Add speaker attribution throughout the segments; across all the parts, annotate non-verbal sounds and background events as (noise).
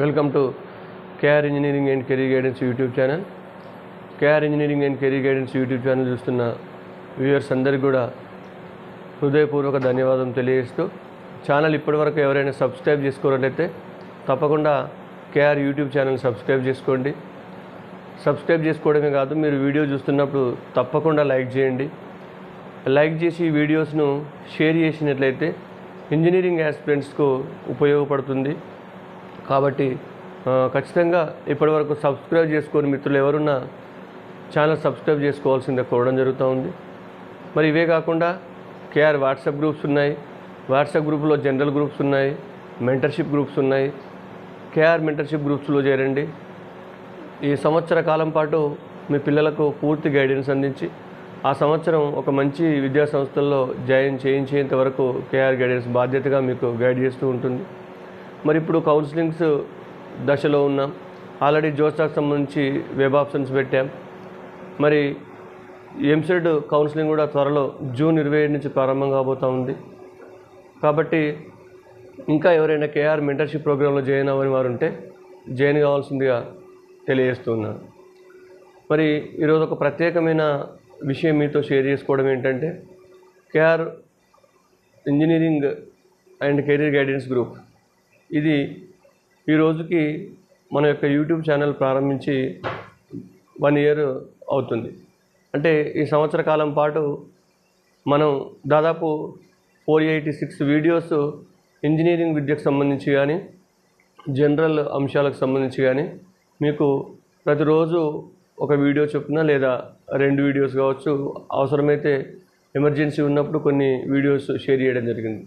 Speaker 1: Welcome to KR engineering and career guidance YouTube channel. KR engineering and career guidance YouTube channel చూస్తున్న viewers అందరికీ కూడా హృదయపూర్వక ధన్యవాదం తెలియజేస్తూ ఛానల్ ఇప్పటివరకు ఎవరైనా సబ్స్క్రైబ్ చేసుకోవాలంటే తప్పకుండా కేఆర్ యూట్యూబ్ ఛానల్ సబ్స్క్రైబ్ చేసుకోండి. సబ్స్క్రైబ్ చేసుకోవడమే కాదు మీరు వీడియో చూస్తున్నప్పుడు తప్పకుండా లైక్ చేయండి. లైక్ చేసి వీడియోస్ను షేర్ చేసినట్లయితే ఇంజనీరింగ్ యాస్పిరెంట్స్కు ఉపయోగపడుతుంది. కాబట్టి ఖచ్చితంగా ఇప్పటివరకు సబ్స్క్రైబ్ చేసుకొని మిత్రులు ఎవరున్నా ఛానల్ సబ్స్క్రైబ్ చేసుకోవాల్సిందే కోరడం జరుగుతూ ఉంది. మరి ఇవే కాకుండా కేఆర్ వాట్సాప్ గ్రూప్స్ ఉన్నాయి. వాట్సాప్ గ్రూప్లో జనరల్ గ్రూప్స్ ఉన్నాయి. మెంటర్షిప్ గ్రూప్స్ ఉన్నాయి. కేఆర్ మెంటర్షిప్ గ్రూప్స్లో చేరండి. ఈ సంవత్సర కాలం పాటు మీ పిల్లలకు పూర్తి గైడెన్స్ అందించి ఆ సంవత్సరం ఒక మంచి విద్యా సంస్థల్లో జాయిన్ చేయించేంత వరకు కేఆర్ గైడెన్స్ బాధ్యతగా మీకు గైడ్ చేస్తూ ఉంటుంది. మరి ఇప్పుడు కౌన్సిలింగ్స్ దశలో ఉన్నాం. ఆల్రెడీ జోసాకు సంబంధించి వెబ్ ఆప్షన్స్ పెట్టాం. మరి ఎంసెడ్ కౌన్సిలింగ్ కూడా త్వరలో జూన్ ఇరవై ఏడు నుంచి ప్రారంభం కాబోతూ ఉంది. కాబట్టి ఇంకా ఎవరైనా కేఆర్ మెంటర్షిప్ ప్రోగ్రాంలో జాయిన్ అవ్వని వారు ఉంటే జాయిన్ కావాల్సిందిగా తెలియజేస్తున్నాను మరి ఈరోజు ఒక ప్రత్యేకమైన విషయం మీతో షేర్ చేసుకోవడం ఏంటంటే KR engineering and career guidance group ఇది ఈ రోజుకి మన యొక్క యూట్యూబ్ ఛానల్ ప్రారంభించి వన్ ఇయర్ అవుతుంది. అంటే ఈ సంవత్సర కాలం పాటు మనం దాదాపు four eighty six videos engineering విద్యకు సంబంధించి కానీ జనరల్ అంశాలకు సంబంధించి కానీ మీకు ప్రతిరోజు ఒక వీడియో చొప్పున లేదా రెండు వీడియోస్ కావచ్చు. అవసరమైతే ఎమర్జెన్సీ ఉన్నప్పుడు కొన్ని వీడియోస్ షేర్ చేయడం జరిగింది.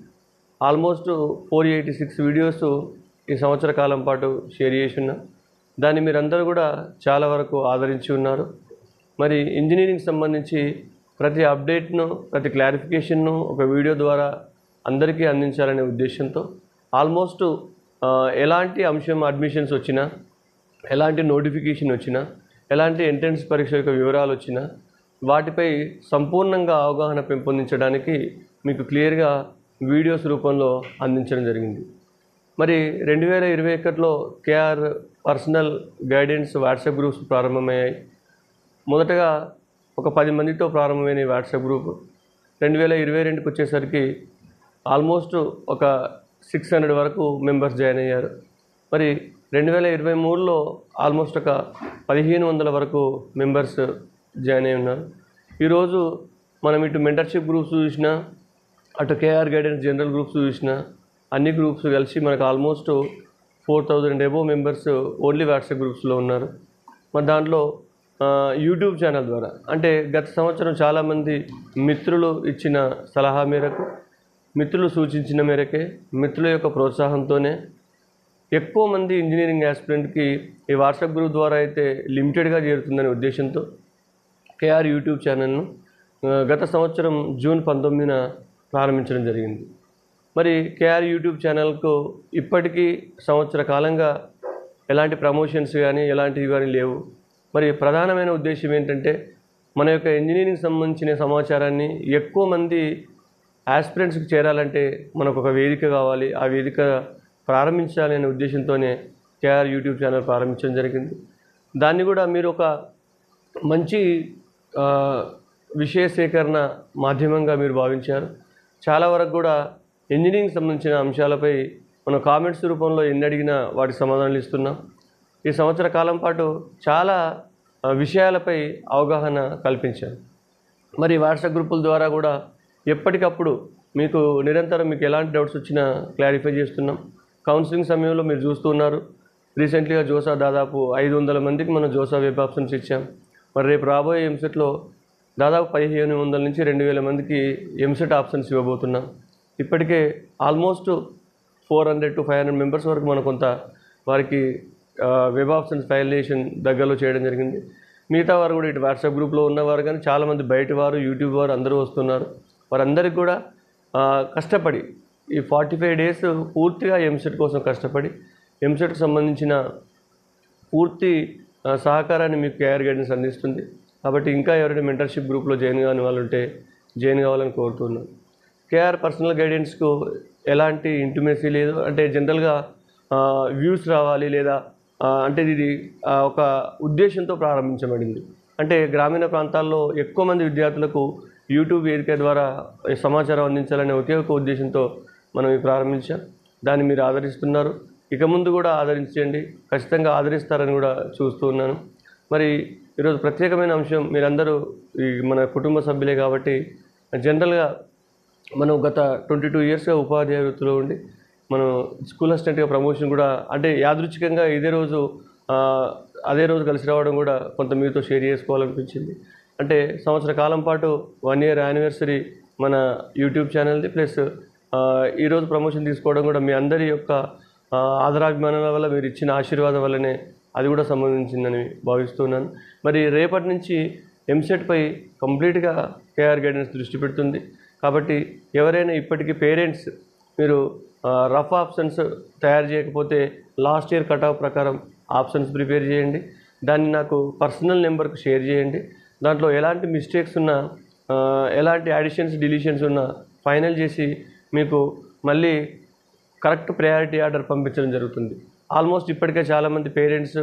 Speaker 1: Almost four eighty six videos ఈ సంవత్సర కాలం పాటు షేర్ చేసి ఉన్నా. దాన్ని మీరందరూ కూడా చాలా వరకు ఆదరించి ఉన్నారు. మరి ఇంజనీరింగ్ సంబంధించి ప్రతి అప్డేట్ను ప్రతి క్లారిఫికేషన్ను ఒక వీడియో ద్వారా అందరికీ అందించాలనే ఉద్దేశంతో ఆల్మోస్ట్ ఎలాంటి అంశం అడ్మిషన్స్ వచ్చినా ఎలాంటి నోటిఫికేషన్ వచ్చినా ఎలాంటి ఎంట్రన్స్ పరీక్ష యొక్క వివరాలు వచ్చినా వాటిపై సంపూర్ణంగా అవగాహన పెంపొందించడానికి మీకు క్లియర్గా వీడియోస్ రూపంలో అందించడం జరిగింది. మరి రెండు వేల ఇరవై ఒకటిలో KR personal guidance WhatsApp groups ప్రారంభమయ్యాయి. మొదటగా ఒక పది మందితో ప్రారంభమైన వాట్సాప్ గ్రూప్. రెండు వేల ఇరవై రెండుకి వచ్చేసరికి ఆల్మోస్ట్ ఒక సిక్స్ హండ్రెడ్ వరకు మెంబర్స్ జాయిన్ అయ్యారు. మరి రెండు వేల ఇరవై మూడులో ఆల్మోస్ట్ ఒక పదిహేను వందల వరకు మెంబర్స్ జాయిన్ అయి ఉన్నారు. ఈరోజు మనం ఇటు మెంటర్షిప్ గ్రూప్స్ చూసినా అటు కేఆర్ గైడెన్స్ జనరల్ గ్రూప్స్ చూసిన అన్ని గ్రూప్స్ కలిసి మనకు almost four thousand above members only WhatsApp గ్రూప్స్లో ఉన్నారు. మరి దాంట్లో యూట్యూబ్ ఛానల్ ద్వారా అంటే గత సంవత్సరం చాలామంది మిత్రులు ఇచ్చిన సలహా మేరకు మిత్రులు సూచించిన మేరకే మిత్రుల యొక్క ప్రోత్సాహంతోనే ఎక్కువ మంది ఇంజనీరింగ్ యాస్పిరెంట్కి ఈ వాట్సాప్ గ్రూప్ ద్వారా అయితే లిమిటెడ్గా చేరుతుందనే ఉద్దేశంతో కేఆర్ యూట్యూబ్ ఛానల్ను గత సంవత్సరం జూన్ పంతొమ్మిదిన ప్రారంభించడం జరిగింది. మరి కేఆర్ యూట్యూబ్ ఛానల్కు ఇప్పటికీ సంవత్సర కాలంగా ఎలాంటి ప్రమోషన్స్ కానీ ఎలాంటివి కానీ లేవు. మరి ప్రధానమైన ఉద్దేశం ఏంటంటే మన యొక్క ఇంజనీరింగ్ సంబంధించిన సమాచారాన్ని ఎక్కువ మంది ఆస్పిరెంట్స్కి చేరాలంటే మనకు ఒక వేదిక కావాలి. ఆ వేదిక ప్రారంభించాలి అనే ఉద్దేశంతోనే కేఆర్ యూట్యూబ్ ఛానల్ ప్రారంభించడం జరిగింది. దాన్ని కూడా మీరు ఒక మంచి విషయ సేకరణ మాధ్యమంగా మీరు భావించారు. చాలా వరకు కూడా ఇంజనీరింగ్ సంబంధించిన అంశాలపై మనం కామెంట్స్ రూపంలో ఎన్ని అడిగినా వాటి సమాధానాలు ఇస్తున్నాం. ఈ సంవత్సర కాలం పాటు చాలా విషయాలపై అవగాహన కల్పించాం మరి వాట్సాప్ గ్రూపుల ద్వారా కూడా ఎప్పటికప్పుడు మీకు నిరంతరం మీకు ఎలాంటి డౌట్స్ వచ్చినా క్లారిఫై చేస్తున్నాం. కౌన్సిలింగ్ సమయంలో మీరు చూస్తున్నారు రీసెంట్లీగా జోసా దాదాపు ఐదు వందల మందికి మనం జోసా వెబ్ ఆప్షన్స్ ఇచ్చాం. మరి రేపు రాబోయే ఎంసెట్లో దాదాపు పదిహేను వందల నుంచి రెండు వేల మందికి ఎంసెట్ ఆప్షన్స్ ఇవ్వబోతున్నాం. ఇప్పటికే almost four hundred to five hundred members వరకు మనం కొంత వారికి వెబ్ ఆప్షన్స్ ఫైలేషన్ దగ్గరలో చేయడం జరిగింది. మిగతా వారు కూడా ఇటు వాట్సాప్ గ్రూప్లో ఉన్నవారు కానీ చాలామంది బయట వారు యూట్యూబ్ వారు అందరూ వస్తున్నారు. వారందరికీ కూడా కష్టపడి ఈ ఫార్టీ ఫైవ్ డేస్ పూర్తిగా ఎంసెట్ కోసం కష్టపడి ఎంసెట్కి సంబంధించిన పూర్తి సహకారాన్ని మీకు కేఆర్ గైడెన్స్ అందిస్తుంది. కాబట్టి ఇంకా ఎవరైనా మెంటర్షిప్ గ్రూప్లో జాయిన్ కాని వాళ్ళు ఉంటే జాయిన్ కావాలని కోరుతున్నాను. కేఆర్ పర్సనల్ గైడెన్స్కు ఎలాంటి ఇంటిమేసీ లేదు. అంటే జనరల్గా వ్యూస్ రావాలి లేదా అంటే ఇది ఒక ఉద్దేశంతో ప్రారంభించబడింది. అంటే గ్రామీణ ప్రాంతాల్లో ఎక్కువ మంది విద్యార్థులకు యూట్యూబ్ వేదిక ద్వారా సమాచారం అందించాలనే ఒకే ఒక ఉద్దేశంతో మనం ఇది ప్రారంభించాం. దాన్ని మీరు ఆదరిస్తున్నారు. ఇక ముందు కూడా ఆదరించండి. ఖచ్చితంగా ఆదరిస్తారని కూడా చూస్తూ ఉన్నాను. మరి ఈరోజు ప్రత్యేకమైన అంశం మీరందరూ ఈ మన కుటుంబ సభ్యులే కాబట్టి జనరల్గా మనం గత ట్వంటీ టూ ఇయర్స్గా ఉపాధ్యాయ వృత్తిలో ఉండి మనం స్కూల్ అసిస్టెంట్గా ప్రమోషన్ కూడా అంటే యాదృచ్ఛికంగా ఇదే రోజు అదే రోజు కలిసి రావడం కూడా కొంత మీతో షేర్ చేసుకోవాలనిపించింది. అంటే సంవత్సర కాలం పాటు వన్ ఇయర్ యానివర్సరీ మన యూట్యూబ్ ఛానల్ది ప్లస్ ఈరోజు ప్రమోషన్ తీసుకోవడం కూడా మీ అందరి యొక్క ఆదరాభిమానాల వల్ల మీరు ఇచ్చిన ఆశీర్వాదం వల్లనే అది కూడా సంబంధించిందని భావిస్తున్నాను. మరి రేపటి నుంచి ఎంసెట్పై కంప్లీట్గా కేఆర్ గైడెన్స్ దృష్టి పెడుతుంది. కాబట్టి ఎవరైనా ఇప్పటికీ పేరెంట్స్ మీరు రఫ్ ఆప్షన్స్ తయారు చేయకపోతే లాస్ట్ ఇయర్ కట్ ఆఫ్ ప్రకారం ఆప్షన్స్ ప్రిపేర్ చేయండి. దాన్ని నాకు పర్సనల్ నెంబర్కు షేర్ చేయండి. దాంట్లో ఎలాంటి మిస్టేక్స్ ఉన్నా ఎలాంటి అడిషన్స్ డిలీషన్స్ ఉన్నా ఫైనల్ చేసి మీకు మళ్ళీ కరెక్ట్ ప్రయారిటీ ఆర్డర్ పంపించడం జరుగుతుంది. ఆల్మోస్ట్ ఇప్పటికే చాలామంది పేరెంట్స్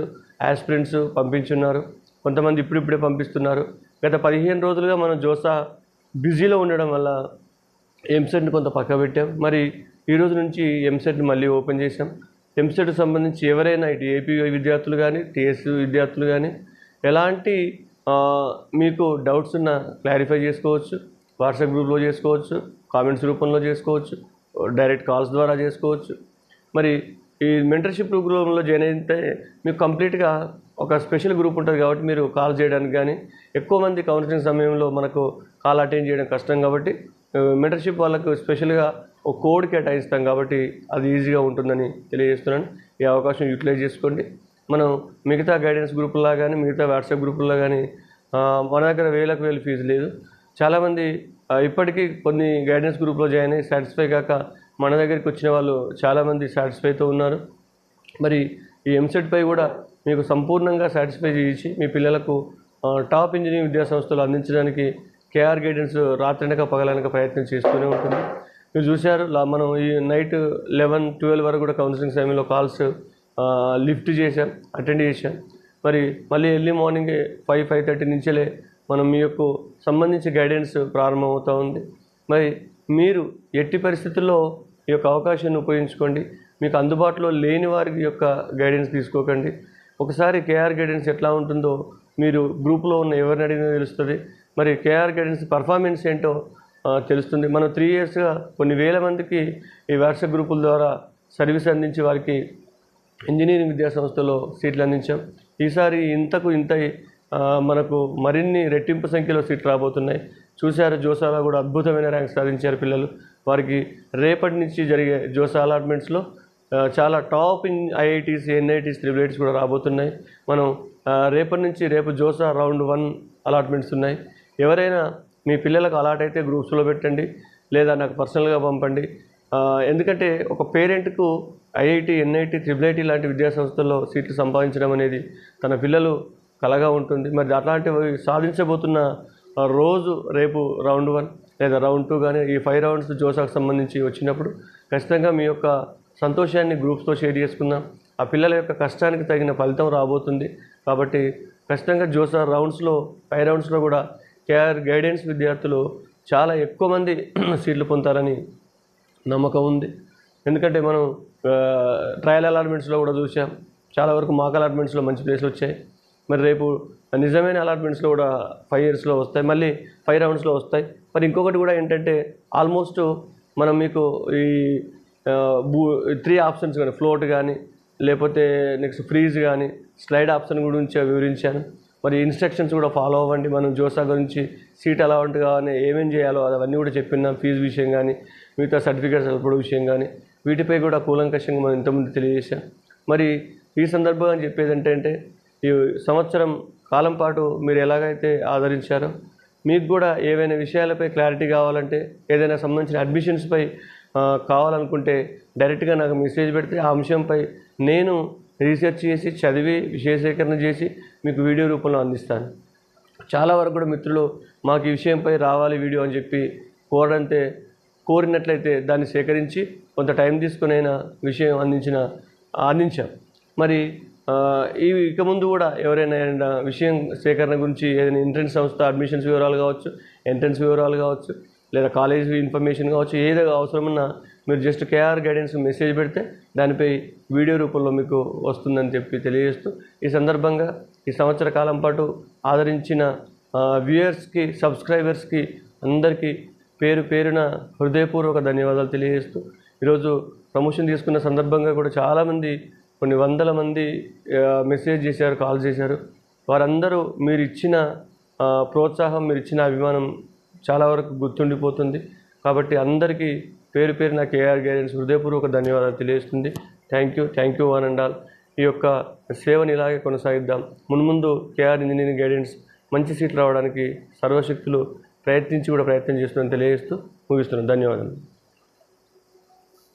Speaker 1: యాస్పిరెంట్స్ పంపించున్నారు. కొంతమంది ఇప్పుడిప్పుడే పంపిస్తున్నారు. గత పదిహేను రోజులుగా మనం జోసా బిజీలో ఉండడం వల్ల ఎంసెట్ని కొంత పక్క పెట్టాం. మరి ఈ రోజు నుంచి ఎంసెట్ని మళ్ళీ ఓపెన్ చేసాం ఎంసెట్ సంబంధించి ఎవరైనా ఇటు ఏపీ విద్యార్థులు కానీ టీఎస్ విద్యార్థులు కానీ ఎలాంటి మీకు డౌట్స్ ఉన్నా క్లారిఫై చేసుకోవచ్చు. వాట్సాప్ గ్రూప్లో చేసుకోవచ్చు. కామెంట్స్ రూపంలో చేసుకోవచ్చు. డైరెక్ట్ కాల్స్ ద్వారా చేసుకోవచ్చు. మరి ఈ మెంటర్షిప్ గ్రూప్లో జాయిన్ అయితే మీకు కంప్లీట్గా ఒక స్పెషల్ గ్రూప్ ఉంటుంది కాబట్టి మీరు కాల్ చేయడానికి కానీ ఎక్కువ మంది కౌన్సిలింగ్ సమయంలో మనకు కాల్ అటెండ్ చేయడం కష్టం కాబట్టి మెంటర్షిప్ వాళ్ళకు స్పెషల్గా ఒక కోడ్ కేటాయిస్తాం కాబట్టి అది ఈజీగా ఉంటుందని తెలియజేస్తున్నాను. ఈ అవకాశం యూటిలైజ్ చేసుకోండి. మనం మిగతా గైడెన్స్ గ్రూపుల్లో కానీ మిగతా వాట్సాప్ గ్రూపుల్లో కానీ మన దగ్గర వేలకు వేలు ఫీజు లేదు. చాలామంది ఇప్పటికీ కొన్ని గైడెన్స్ గ్రూప్లో జాయిన్ అయ్యి సాటిస్ఫై కాక మన దగ్గరికి వచ్చిన వాళ్ళు చాలామంది సాటిస్ఫైతో ఉన్నారు. మరి ఈ ఎంసెట్పై కూడా మీకు సంపూర్ణంగా సాటిస్ఫై చేయించి మీ పిల్లలకు టాప్ ఇంజనీరింగ్ విద్యా సంస్థలు అందించడానికి కేఆర్ గైడెన్స్ రాత్రనక పగలనక ప్రయత్నం చేస్తూనే ఉంటుంది. మీరు చూశారు లా- మనం ఈ నైట్ లెవెన్ ట్వెల్వ్ వరకు కూడా కౌన్సిలింగ్ సమయంలో కాల్స్ లిఫ్ట్ చేశాం అటెండ్ చేశాం. మరి మళ్ళీ early morning five five thirty నుంచేలే మనం మీ యొక్క సంబంధించి గైడెన్స్ ప్రారంభమవుతూ ఉంది. మరి మీరు ఎట్టి పరిస్థితుల్లో ఈ యొక్క అవకాశాన్ని ఉపయోగించుకోండి. మీకు అందుబాటులో లేని వారి యొక్క గైడెన్స్ తీసుకోకండి. ఒకసారి కేఆర్ గైడెన్స్ ఎట్లా ఉంటుందో మీరు గ్రూప్లో ఉన్న ఎవరిని అడిగినా తెలుస్తుంది. మరి కేఆర్ గైడెన్స్ పర్ఫార్మెన్స్ ఏంటో తెలుస్తుంది. మనం త్రీ ఇయర్స్గా కొన్ని వేల మందికి ఈ వాట్సాప్ గ్రూపుల ద్వారా సర్వీస్ అందించి వారికి ఇంజనీరింగ్ విద్యా సంస్థలో సీట్లు అందించాం. ఈసారి ఇంతకు ఇంత మనకు మరిన్ని రెట్టింపు సంఖ్యలో సీట్లు రాబోతున్నాయి. చూశారు జోసాలో కూడా అద్భుతమైన ర్యాంక్ సాధించారు పిల్లలు. వారికి రేపటి నుంచి జరిగే జోసా అలాట్మెంట్స్లో చాలా topping IITs NITs triple ITs కూడా రాబోతున్నాయి. మనం రేపటి నుంచి రేపు జోసా రౌండ్ వన్ అలాట్మెంట్స్ ఉన్నాయి. ఎవరైనా మీ పిల్లలకు అలాట్ అయితే గ్రూప్స్లో పెట్టండి లేదా నాకు పర్సనల్గా పంపండి. ఎందుకంటే ఒక పేరెంట్కు ఐఐటి ఎన్ఐటి త్రిబుల్ ఐటీ లాంటి విద్యాసంస్థల్లో సీట్లు సంపాదించడం అనేది తన పిల్లలు కలగా ఉంటుంది. మరి అట్లాంటివి సాధించబోతున్న రోజు రేపు రౌండ్ వన్ లేదా రౌండ్ టూ కానీ ఈ ఫైవ్ రౌండ్స్ జోసాకు సంబంధించి వచ్చినప్పుడు ఖచ్చితంగా మీ యొక్క సంతోషాన్ని గ్రూప్స్తో షేర్ చేసుకుందాం. ఆ పిల్లల యొక్క కష్టానికి తగిన ఫలితం రాబోతుంది. కాబట్టి ఖచ్చితంగా జోసా రౌండ్స్లో ఫైవ్ రౌండ్స్లో కూడా కేఆర్ గైడెన్స్ విద్యార్థులు చాలా ఎక్కువ మంది (clears throat) సీట్లు పొందుతారని నమ్మకం ఉంది. ఎందుకంటే మనం ట్రయల్ అలాట్మెంట్స్లో కూడా చూసాం. చాలా వరకు మాక్ అలాట్మెంట్స్లో మంచి ప్లేస్లు వచ్చాయి. మరి రేపు నిజమైన అలాట్మెంట్స్లో కూడా ఫైవ్ ఇయర్స్లో వస్తాయి మళ్ళీ ఫైవ్ రౌండ్స్లో వస్తాయి. మరి ఇంకొకటి కూడా ఏంటంటే ఆల్మోస్ట్ మనం మీకు ఈ బూ త్రీ ఆప్షన్స్ కానీ ఫ్లోట్ కానీ లేకపోతే నెక్స్ట్ ఫ్రీజ్ కానీ స్లైడ్ ఆప్షన్ గురించి వివరించాను. మరి ఇన్స్ట్రక్షన్స్ కూడా ఫాలో అవ్వండి. మనం జోసా గురించి సీట్ ఎలా కానీ ఏమేం చేయాలో అవన్నీ కూడా చెప్పినాం ఫీజు విషయం కానీ మిగతా సర్టిఫికేట్స్ అప్పుడు విషయం కానీ. వీటిపై కూడా కూలంకషంగా మనం ఇంతకుముందు తెలియజేశాం. మరి ఈ సందర్భంగా చెప్పేది ఏంటంటే ఈ సంవత్సరం కాలం పాటు మీరు ఎలాగైతే ఆదరించారో మీకు కూడా ఏవైనా విషయాలపై క్లారిటీ కావాలంటే ఏదైనా సంబంధించిన అడ్మిషన్స్పై కావాలనుకుంటే డైరెక్ట్గా నాకు మెసేజ్ పెడితే ఆ అంశంపై నేను రీసెర్చ్ చేసి చదివి విషయ సేకరణ చేసి మీకు వీడియో రూపంలో అందిస్తాను. చాలా వరకు కూడా మిత్రులు మాకు ఈ విషయంపై రావాలి వీడియో అని చెప్పి కోరడంతే కోరినట్లయితే దాన్ని సేకరించి కొంత టైం తీసుకునైనా విషయం అందించిన అందించాం. మరి ఇవి ఈ ఇక ముందు కూడా ఎవరైనా విషయం సేకరణ గురించి ఏదైనా ఎంట్రన్స్ సంస్థ అడ్మిషన్స్ వివరాలు కావచ్చు ఎంట్రన్స్ వివరాలు కావచ్చు లేదా కాలేజ్ ఇన్ఫర్మేషన్ కావచ్చు ఏదో అవసరమన్నా మీరు జస్ట్ కేఆర్ గైడెన్స్ మెసేజ్ పెడితే దానిపై వీడియో రూపంలో మీకు వస్తుందని చెప్పి తెలియజేస్తూ ఈ సందర్భంగా ఈ సంవత్సర కాలం పాటు ఆదరించిన వ్యూయర్స్కి సబ్స్క్రైబర్స్కి అందరికీ పేరు పేరున హృదయపూర్వక ధన్యవాదాలు తెలియజేస్తూ ఈరోజు ప్రమోషన్ తీసుకున్న సందర్భంగా కూడా చాలామంది కొన్ని వందల మంది మెసేజ్ చేశారు కాల్ చేశారు. వారందరూ మీరు ఇచ్చిన ప్రోత్సాహం మీరు ఇచ్చిన అభిమానం చాలా వరకు గుర్తుండిపోతుంది. కాబట్టి అందరికీ పేరు పేరు నా కేఆర్ గైడెన్స్ హృదయపూర్వక ధన్యవాదాలు తెలియజేస్తుంది. Thank you thank you one and all. ఈ యొక్క సేవని ఇలాగే కొనసాగిద్దాం. మున్ముందు కేఆర్ ఇంజనీరింగ్ గైడెన్స్ మంచి సీట్లు రావడానికి సర్వశక్తులు ప్రయత్నించి కూడా ప్రయత్నం చేస్తున్నాను తెలియజేస్తూ ముగిస్తున్నాను. ధన్యవాదాలు.